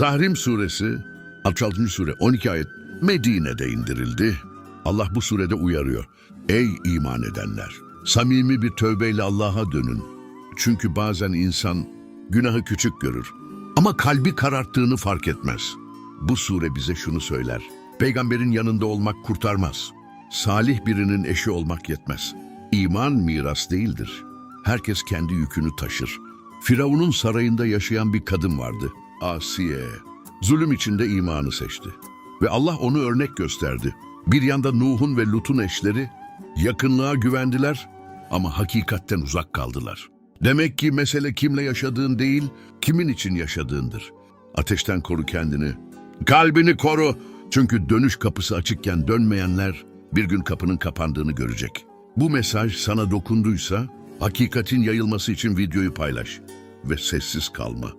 Tahrim suresi 66. sure 12 ayet Medine'de indirildi. Allah bu surede uyarıyor. Ey iman edenler! Samimi bir tövbeyle Allah'a dönün. Çünkü bazen insan günahı küçük görür. Ama kalbi kararttığını fark etmez. Bu sure bize şunu söyler. Peygamberin yanında olmak kurtarmaz. Salih birinin eşi olmak yetmez. İman miras değildir. Herkes kendi yükünü taşır. Firavun'un sarayında yaşayan bir kadın vardı. Asiye. Zulüm içinde imanı seçti. Ve Allah onu örnek gösterdi. Bir yanda Nuh'un ve Lut'un eşleri yakınlığa güvendiler ama hakikatten uzak kaldılar. Demek ki mesele kimle yaşadığın değil, kimin için yaşadığındır. Ateşten koru kendini. Kalbini koru. Çünkü dönüş kapısı açıkken dönmeyenler bir gün kapının kapandığını görecek. Bu mesaj sana dokunduysa hakikatin yayılması için videoyu paylaş ve sessiz kalma.